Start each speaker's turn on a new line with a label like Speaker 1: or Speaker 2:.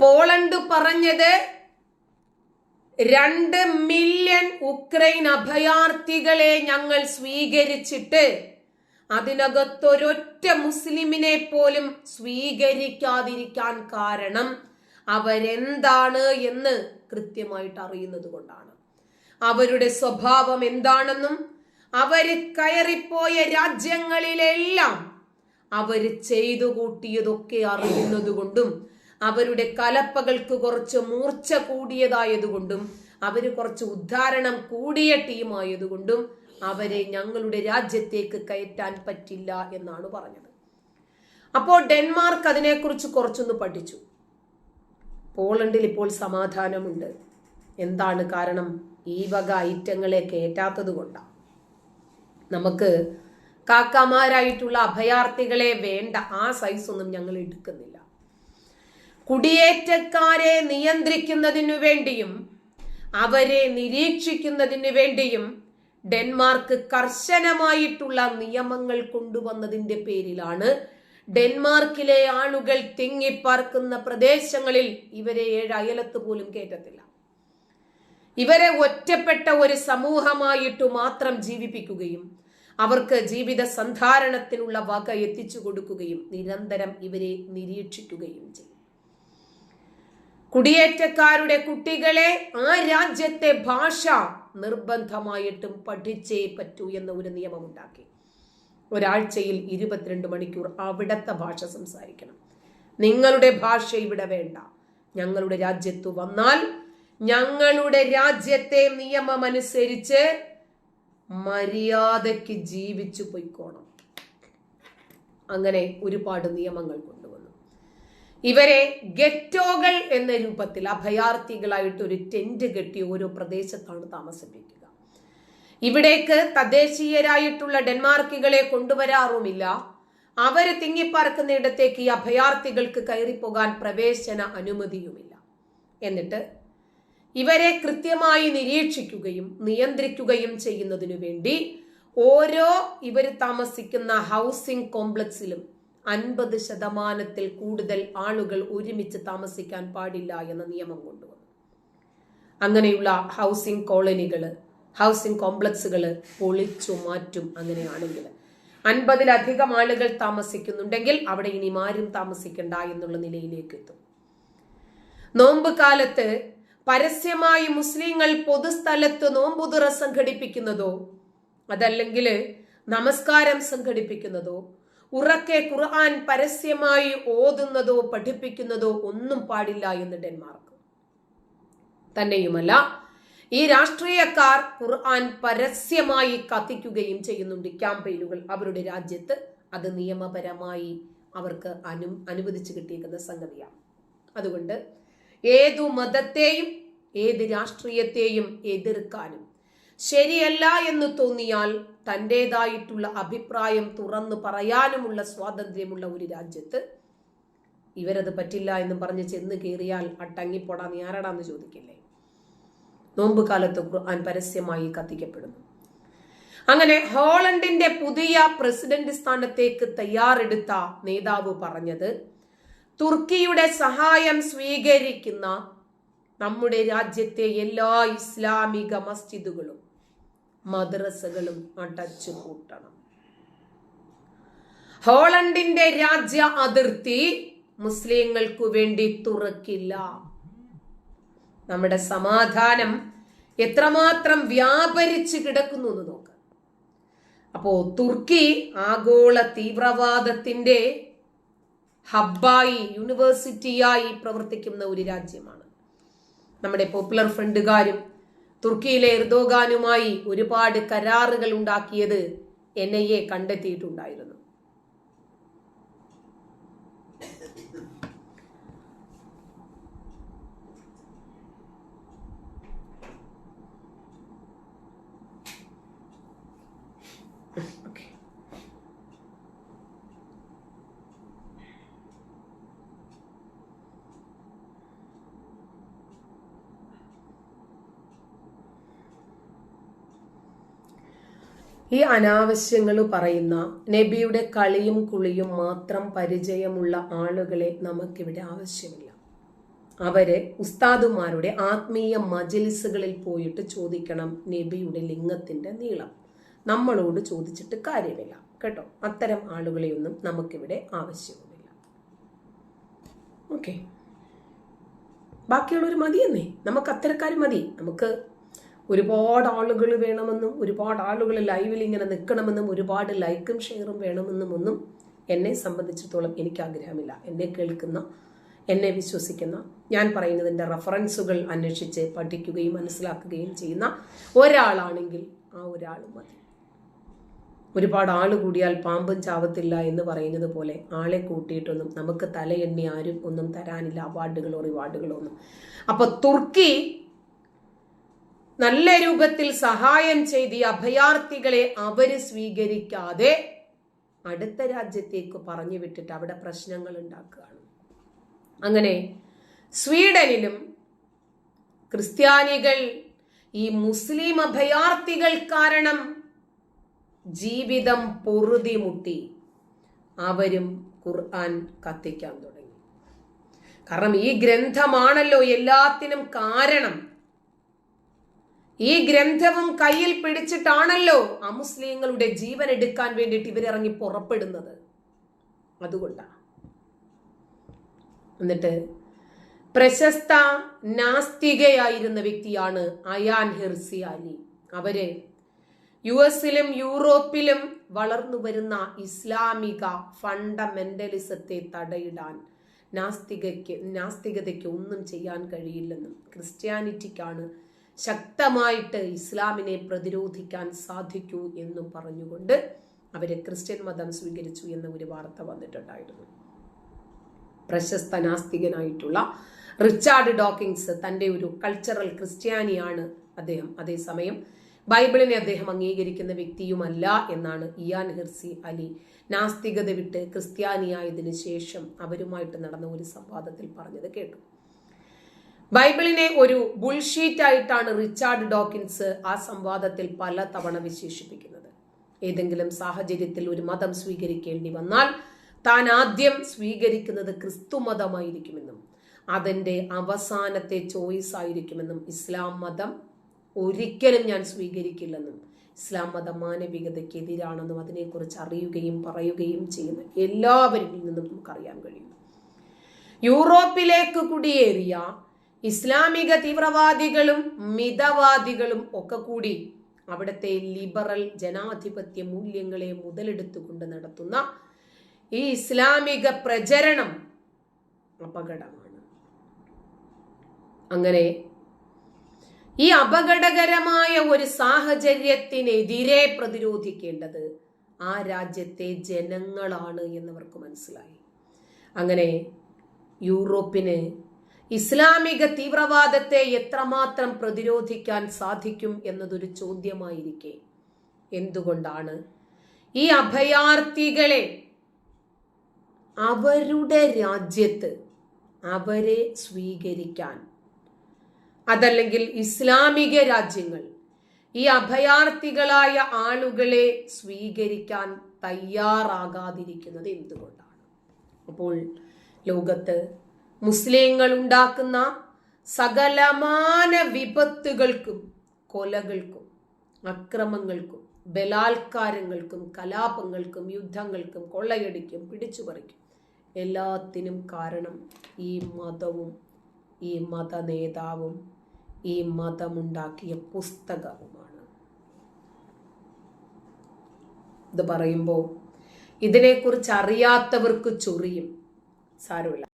Speaker 1: Poland പറഞ്ഞത് രണ്ട് million Ukraine അഭയാർത്ഥികളെ ഞങ്ങൾ സ്വീകരിച്ചിട്ട് അതിനകത്തൊരൊറ്റ മുസ്ലിമിനെ പോലും സ്വീകരിക്കാതിരിക്കാൻ കാരണം അവരെന്താണ് എന്ന് കൃത്യമായിട്ട് അറിയുന്നത് കൊണ്ടാണ്. അവരുടെ സ്വഭാവം എന്താണെന്നും അവർ കയറിപ്പോയ രാജ്യങ്ങളിലെല്ലാം അവർ ചെയ്തു കൂട്ടിയതൊക്കെ അറിയുന്നത് കൊണ്ടും അവരുടെ കലപ്പകൾക്ക് കുറച്ച് മൂർച്ച കൂടിയതായതുകൊണ്ടും അവർ കുറച്ച് ഉദ്ധാരണം കൂടിയ ടീമായതുകൊണ്ടും അവരെ ഞങ്ങളുടെ രാജ്യത്തേക്ക് കയറ്റാൻ പറ്റില്ല എന്നാണ് പറഞ്ഞത്. അപ്പോൾ ഡെൻമാർക്ക് അതിനെക്കുറിച്ച് കുറച്ചൊന്ന് പഠിച്ചു. പോളണ്ടിൽ ഇപ്പോൾ സമാധാനമുണ്ട്. എന്താണ് കാരണം? ഈ വക ഐറ്റങ്ങളെ കയറ്റാത്തത് കൊണ്ടാണ് നമുക്ക് കാക്കമാരായിട്ടുള്ള അഭയാർത്ഥികളെ വേണ്ട ആ സൈസ് ഒന്നും ഞങ്ങൾ എടുക്കുന്നില്ല. കുടിയേറ്റക്കാരെ നിയന്ത്രിക്കുന്നതിനു വേണ്ടിയും അവരെ നിരീക്ഷിക്കുന്നതിന് വേണ്ടിയും ഡെൻമാർക്ക് കർശനമായിട്ടുള്ള നിയമങ്ങൾ കൊണ്ടുവന്നതിന്റെ പേരിലാണ് ഡെൻമാർക്കിലെ ആളുകൾ തിങ്ങിപ്പാർക്കുന്ന പ്രദേശങ്ങളിൽ ഇവരെ ഏഴ് അയലത്ത് പോലും കയറ്റത്തില്ല. ഇവരെ ഒറ്റപ്പെട്ട ഒരു സമൂഹമായിട്ട് മാത്രം ജീവിപ്പിക്കുകയും അവർക്ക് ജീവിത സന്ധാരണത്തിനുള്ള വക എത്തിച്ചു കൊടുക്കുകയും നിരന്തരം ഇവരെ നിരീക്ഷിക്കുകയും ചെയ്യും. കുടിയേറ്റക്കാരുടെ കുട്ടികളെ ആ രാജ്യത്തെ ഭാഷ നിർബന്ധമായിട്ടും പഠിച്ചേ പറ്റൂ എന്ന ഒരു നിയമം ഉണ്ടാക്കി ഒരാഴ്ചയിൽ ഇരുപത്തിരണ്ട് മണിക്കൂർ അവിടത്തെ ഭാഷ സംസാരിക്കണം. നിങ്ങളുടെ ഭാഷ ഇവിടെ വേണ്ട. ഞങ്ങളുടെ രാജ്യത്ത് വന്നാൽ ഞങ്ങളുടെ രാജ്യത്തെ നിയമമനുസരിച്ച് മര്യാദയ്ക്ക് ജീവിച്ചു പൊയ്ക്കോണം. അങ്ങനെ ഒരുപാട് നിയമങ്ങൾ ഇവരെ ഗെറ്റോകൾ എന്ന രൂപത്തിൽ അഭയാർത്ഥികളായിട്ട് ഒരു ടെന്റ് കെട്ടി ഓരോ പ്രദേശത്താണ് താമസിപ്പിക്കുക. ഇവിടേക്ക് തദ്ദേശീയരായിട്ടുള്ള ഡെൻമാർക്കുകളെ കൊണ്ടുവരാറുമില്ല. അവർ തിങ്ങിപ്പാർക്കുന്ന ഇടത്തേക്ക് ഈ അഭയാർത്ഥികൾക്ക് കയറിപ്പോകാൻ പ്രവേശന അനുമതിയുമില്ല. എന്നിട്ട് ഇവരെ കൃത്യമായി നിരീക്ഷിക്കുകയും നിയന്ത്രിക്കുകയും ചെയ്യുന്നതിനു വേണ്ടി ഓരോ ഇവർ താമസിക്കുന്ന ഹൗസിംഗ് കോംപ്ലക്സിലും അൻപത് ശതമാനത്തിൽ കൂടുതൽ ആളുകൾ ഒരുമിച്ച് താമസിക്കാൻ പാടില്ല എന്ന നിയമം കൊണ്ടുവന്നു. അങ്ങനെയുള്ള ഹൗസിംഗ് കോളനികൾ ഹൗസിംഗ് കോംപ്ലക്സുകൾ പൊളിച്ചു മാറ്റും അങ്ങനെയാണെങ്കിൽ അൻപതിലധികം ആളുകൾ താമസിക്കുന്നുണ്ടെങ്കിൽ അവിടെ ഇനി ആരും താമസിക്കണ്ട എന്നുള്ള നിലയിലേക്ക് എത്തും. നോമ്പ് കാലത്ത് പരസ്യമായി മുസ്ലിങ്ങൾ പൊതുസ്ഥലത്ത് നോമ്പുതുറ സംഘടിപ്പിക്കുന്നതോ അതല്ലെങ്കിൽ നമസ്കാരം സംഘടിപ്പിക്കുന്നതോ ഉറക്കെ ഖുർആൻ പരസ്യമായി ഓതുന്നതോ പഠിപ്പിക്കുന്നതോ ഒന്നും പാടില്ല എന്ന് ഡെൻമാർക്ക്. തന്നെയുമല്ല ഈ രാഷ്ട്രീയക്കാർ ഖുർആൻ പരസ്യമായി കത്തിക്കുകയും ചെയ്യുന്നുണ്ട്. ക്യാമ്പയിനുകൾ അവരുടെ രാജ്യത്ത് അത് നിയമപരമായി അവർക്ക് അനു അനുവദിച്ചു കിട്ടിയിരിക്കുന്ന സംഗതിയാണ്. അതുകൊണ്ട് ഏതു മതത്തെയും ഏത് രാഷ്ട്രീയത്തെയും എതിർക്കാനും ശരിയല്ല എന്ന് തോന്നിയാൽ തന്റെതായിട്ടുള്ള അഭിപ്രായം തുറന്നു പറയാനുമുള്ള സ്വാതന്ത്ര്യമുള്ള ഒരു രാജ്യത്ത് ഇവരത് പറ്റില്ല എന്ന് പറഞ്ഞ് ചെന്ന് കയറിയാൽ അട്ടങ്ങിപ്പോടാ നീ ആരടാന്ന് ചോദിക്കില്ലേ? നോമ്പ് കാലത്ത് ഖുർആൻ പരസ്യമായി കത്തിക്കപ്പെടുന്നു. അങ്ങനെ ഹോളണ്ടിന്റെ പുതിയ പ്രസിഡന്റ് സ്ഥാനത്തേക്ക് തയ്യാറെടുത്ത നേതാവ് പറഞ്ഞത് തുർക്കിയുടെ സഹായം സ്വീകരിക്കുന്ന നമ്മുടെ രാജ്യത്തെ എല്ലാ ഇസ്ലാമിക മസ്ജിദുകളും മദ്രസകളും അടച്ചു പൂട്ടണം. ഹോളണ്ടിന്റെ രാജ്യ അതിർത്തി മുസ്ലിങ്ങൾക്കു വേണ്ടി തുറക്കില്ല. നമ്മുടെ സമാധാനം എത്രമാത്രം വ്യാപരിച്ച് കിടക്കുന്നു എന്ന് നോക്കാം. അപ്പോ തുർക്കി ആഗോള തീവ്രവാദത്തിന്റെ ഹബ്ബായി യൂണിവേഴ്സിറ്റിയായി പ്രവർത്തിക്കുന്ന ഒരു രാജ്യമാണ്. നമ്മുടെ പോപ്പുലർ ഫ്രണ്ടുകാരും തുർക്കിയിലെ എർദോഗാനുമായി ഒരുപാട് കരാറുകൾ ഉണ്ടാക്കിയത് എൻ ഐ എ കണ്ടെത്തിയിട്ടുണ്ടായിരുന്നു. ഈ അനാവശ്യങ്ങൾ പറയുന്ന നബിയുടെ കളിയും കുളിയും മാത്രം പരിചയമുള്ള ആളുകളെ നമുക്കിവിടെ ആവശ്യമില്ല. അവരെ ഉസ്താദുമാരുടെ ആത്മീയ മജലിസുകളിൽ പോയിട്ട് ചോദിക്കണം നബിയുടെ ലിംഗത്തിന്റെ നീളം. നമ്മളോട് ചോദിച്ചിട്ട് കാര്യമില്ല കേട്ടോ? അത്തരം ആളുകളെയൊന്നും നമുക്കിവിടെ ആവശ്യമില്ല ഓക്കെ ബാക്കിയുള്ളവർ മതിയെന്നേ? നമുക്ക് അത്തരക്കാർ മതി. നമുക്ക് ഒരുപാട് ആളുകൾ വേണമെന്നും ഒരുപാട് ആളുകൾ ലൈവിൽ ഇങ്ങനെ നിൽക്കണമെന്നും ഒരുപാട് ലൈക്കും ഷെയറും വേണമെന്നും ഒന്നും എന്നെ സംബന്ധിച്ചിടത്തോളം എനിക്ക് ആഗ്രഹമില്ല. എന്നെ കേൾക്കുന്ന എന്നെ വിശ്വസിക്കുന്ന ഞാൻ പറയുന്നതിന്റെ റഫറൻസുകൾ അന്വേഷിച്ച് പഠിക്കുകയും മനസ്സിലാക്കുകയും ചെയ്യുന്ന ഒരാളാണെങ്കിൽ ആ ഒരാൾ മതി. ഒരുപാട് ആൾ കൂടിയാൽ പാമ്പും ചാവത്തില്ല എന്ന് പറയുന്നത് പോലെ ആളെ കൂട്ടിയിട്ടൊന്നും നമുക്ക് തലയെണ്ണി ആരും ഒന്നും തരാനില്ല. അവാർഡുകളോ റിവാർഡുകളോ ഒന്നും. അപ്പോൾ തുർക്കി നല്ല രൂപത്തിൽ സഹായം ചെയ്ത് അഭയാർത്ഥികളെ അവർ സ്വീകരിക്കാതെ അടുത്ത രാജ്യത്തേക്ക് പറഞ്ഞു വിട്ടിട്ട് അവിടെ പ്രശ്നങ്ങൾ ഉണ്ടാക്കുകയാണ്. അങ്ങനെ സ്വീഡനിലും ക്രിസ്ത്യാനികൾ ഈ മുസ്ലിം അഭയാർത്ഥികൾ കാരണം ജീവിതം പൊറുതിമുട്ടി. അവരും ഖുർആൻ കത്തിക്കാൻ തുടങ്ങി. കാരണം ഈ ഗ്രന്ഥമാണല്ലോ എല്ലാത്തിനും കാരണം. ഈ ഗ്രന്ഥവും കയ്യിൽ പിടിച്ചിട്ടാണല്ലോ അമുസ്ലിങ്ങളുടെ ജീവൻ എടുക്കാൻ വേണ്ടിയിട്ട് ഇവരിറങ്ങി പുറപ്പെടുന്നത്. അതുകൊണ്ടാണ് എന്നിട്ട് പ്രശസ്ത നാസ്തികയായിരുന്ന വ്യക്തിയാണ് അയാൻ ഹിർസി അലി. അവർ യു എസിലും യൂറോപ്പിലും വളർന്നു വരുന്ന ഇസ്ലാമിക ഫണ്ടമെന്റലിസത്തെ തടയിടാൻ നാസ്തികയ്ക്ക് നാസ്തികതയ്ക്ക് ഒന്നും ചെയ്യാൻ കഴിയില്ലെന്നും ക്രിസ്ത്യാനിറ്റിക്കാണ് ശക്തമായിട്ട് ഇസ്ലാമിനെ പ്രതിരോധിക്കാൻ സാധിക്കൂ എന്ന് പറഞ്ഞുകൊണ്ട് അവർ ക്രിസ്ത്യൻ മതം സ്വീകരിച്ചു എന്ന ഒരു വാർത്ത വന്നിട്ടുണ്ടായിരുന്നു. പ്രശസ്ത നാസ്തികനായിട്ടുള്ള റിച്ചാർഡ് ഡോക്കിങ്സ് തന്റെ ഒരു കൾച്ചറൽ ക്രിസ്ത്യാനിയാണ് അദ്ദേഹം. അതേസമയം ബൈബിളിനെ അദ്ദേഹം അംഗീകരിക്കുന്ന വ്യക്തിയുമല്ല എന്നാണ് ഇയാൻ ഹിർസി അലി നാസ്തികത വിട്ട് ക്രിസ്ത്യാനിയായതിനു ശേഷം അവരുമായിട്ട് നടന്ന ഒരു സംവാദത്തിൽ പറഞ്ഞത് കേട്ടു. ബൈബിളിനെ ഒരു ബുൾഷീറ്റ് ആയിട്ടാണ് റിച്ചാർഡ് ഡോക്കിൻസ് ആ സംവാദത്തിൽ പല തവണ വിശേഷിപ്പിക്കുന്നത്. ഏതെങ്കിലും സാഹചര്യത്തിൽ ഒരു മതം സ്വീകരിക്കേണ്ടി വന്നാൽ താൻ ആദ്യം സ്വീകരിക്കുന്നത് ക്രിസ്തു മതമായിരിക്കുമെന്നും അതിന്റെ അവസാനത്തെ ചോയ്സ് ആയിരിക്കുമെന്നും ഇസ്ലാം മതം ഒരിക്കലും ഞാൻ സ്വീകരിക്കില്ലെന്നും ഇസ്ലാം മതം മാനവികതയ്ക്ക് എതിരാണെന്നും അതിനെക്കുറിച്ച് അറിയുകയും പറയുകയും ചെയ്യുന്ന എല്ലാവരിൽ നിന്നും നമുക്കറിയാൻ കഴിയും. യൂറോപ്പിലേക്ക് കുടിയേറിയ ഇസ്ലാമിക തീവ്രവാദികളും മിതവാദികളും ഒക്കെ കൂടി അവിടുത്തെ ലിബറൽ ജനാധിപത്യ മൂല്യങ്ങളെ മുതലെടുത്തുകൊണ്ട് നടത്തുന്ന ഈ ഇസ്ലാമിക പ്രചരണം അപകടമാണ്. അങ്ങനെ ഈ അപകടകരമായ ഒരു സാഹചര്യത്തിനെതിരെ പ്രതിരോധിക്കേണ്ടത് ആ രാജ്യത്തെ ജനങ്ങളാണ് എന്നവർക്ക് മനസ്സിലായി. അങ്ങനെ യൂറോപ്പിന് ഇസ്ലാമിക തീവ്രവാദത്തെ എത്രമാത്രം പ്രതിരോധിക്കാൻ സാധിക്കും എന്നതൊരു ചോദ്യമായിരിക്കെ. എന്തുകൊണ്ടാണ്? ഈ അഭയാർത്ഥികളെ അവരുടെ രാജ്യത്ത് അവരെ സ്വീകരിക്കാൻ. അതല്ലെങ്കിൽ ഇസ്ലാമിക രാജ്യങ്ങൾ ഈ അഭയാർത്ഥികളായ ആളുകളെ സ്വീകരിക്കാൻ തയ്യാറാകാതിരിക്കുന്നത് എന്തുകൊണ്ടാണ്? അപ്പോൾ ലോകത്ത് മുസ്ലിങ്ങൾ ഉണ്ടാക്കുന്ന സകലമാന വിപത്തുകൾക്കും കൊലകൾക്കും അക്രമങ്ങൾക്കും ബലാത്കാരങ്ങൾക്കും കലാപങ്ങൾക്കും യുദ്ധങ്ങൾക്കും കൊള്ളയടിക്കും പിടിച്ചുപറിക്കും. എല്ലാത്തിനും കാരണം ഈ മതവും ഈ മത നേതാവും ഈ മതമുണ്ടാക്കിയ പുസ്തകവുമാണ്. ഇത് പറയുമ്പോൾ ഇതിനെക്കുറിച്ച് അറിയാത്തവർക്ക് ചൊറിയും. സാരമില്ല.